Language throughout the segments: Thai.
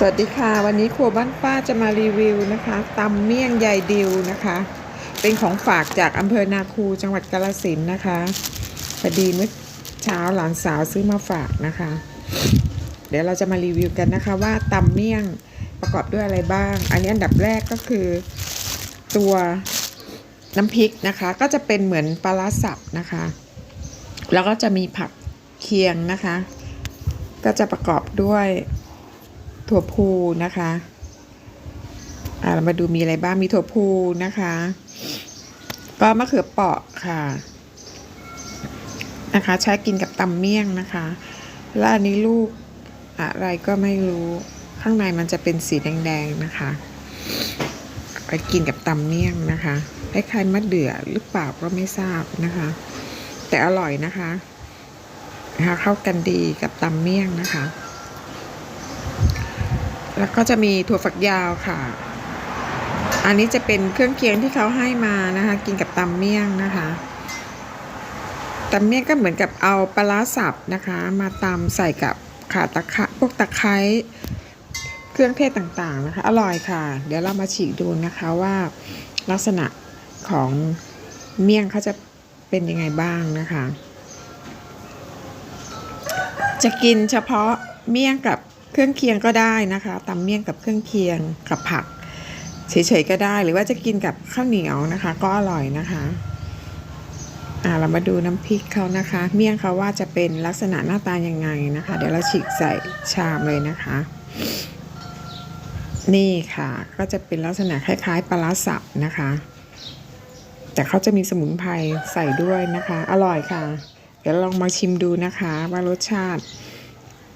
สวัสดีค่ะ วันนี้ครัวบ้านป้าจะมารีวิวนะคะตำเมี่ยงใยดิวนะคะ เป็นของฝากจากอำเภอนาคูจังหวัดกาฬสินนะคะพอดีเมื่อเช้าหลานสาวซื้อมาฝากนะคะ เดี๋ยวเราจะมารีวิวกันนะคะว่าตำเมี่ยงประกอบด้วยอะไรบ้าง อันนี้อันดับแรกก็คือตัวน้ำพริกนะคะ ก็จะเป็นเหมือนปลาร้าสับนะคะ แล้วก็จะมีผักเคียงนะคะ ก็จะประกอบด้วย ถั่วพูนะคะ อ่าเรามาดูมีอะไรบ้างมีถั่วพูนะคะ ก็มะเขือเปราะค่ะ นะคะ ใช้กินกับตำเมี่ยงนะคะ และอันนี้ลูกอะไรก็ไม่รู้ข้างในมันจะเป็นสีแดงๆนะคะ ไปกินกับตำเมี่ยงนะคะคล้ายๆมะเดื่อหรือเปล่าก็ไม่ทราบนะคะ แต่อร่อยนะคะนะคะเข้ากันดีกับตำเมี่ยงนะคะ แล้วก็จะมีถั่วฝักยาวค่ะ อันนี้จะเป็นเครื่องเคียงที่เขาให้มานะคะ กินกับตำเมี่ยงนะคะตำเมี่ยงก็เหมือนกับเอาปลาร้าสับนะคะ มาตำใส่กับข่าตะไคร้พวกตะไคร้เครื่องเทศต่างๆนะคะ อร่อยค่ะ เดี๋ยวเรามาฉีกดูนะคะว่าลักษณะของเมี่ยงเขาจะเป็นยังไงบ้างนะคะ จะกินเฉพาะเมี่ยงกับ เครื่องเคียงก็ได้นะคะตำเมี่ยงกับเครื่องเคียงกับผัก เฉยๆก็ได้ หรือว่าจะกินกับข้าวเหนียวนะคะ ก็อร่อยนะคะอ่าเรามาดูน้ำพริกเขานะคะ เมี่ยงเขาว่าจะเป็นลักษณะหน้าตายังไงนะคะ เดี๋ยวเราฉีกใส่ชามเลยนะคะ นี่ค่ะก็จะเป็นลักษณะคล้ายๆปลาร้าสับนะคะ แต่เขาจะมีสมุนไพรใส่ด้วยนะคะ อร่อยค่ะ เดี๋ยวลองมาชิมดูนะคะว่ารสชาติ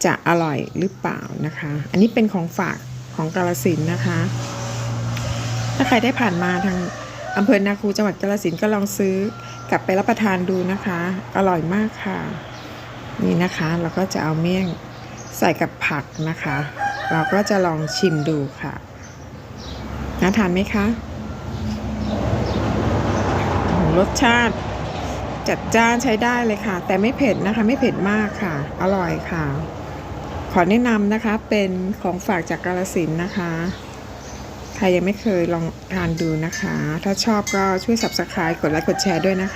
จะอร่อยหรือเปล่านะคะ อันนี้เป็นของฝากของกาลสินนะคะ ถ้าใครได้ผ่านมาทางอำเภอนาคูจังหวัดกาลสินก็ลองซื้อกลับไปรับประทานดูนะคะ อร่อยมากค่ะ นี่นะคะเราก็จะเอาเมี่ยงใส่กับผักนะคะ เราก็จะลองชิมดูค่ะน่าทานไหมคะโอ้โหรสชาติจัดจ้านใช้ได้เลยค่ะ แต่ไม่เผ็ดนะคะ ไม่เผ็ดมากค่ะ อร่อยค่ะ ขอแนะนำนะคะเป็นของฝากจากกาลสินนะคะใครยังไม่เคยลองทานดูนะคะ ถ้าชอบก็ช่วย subscribe กดไลค์กดแชร์ด้วยนะคะ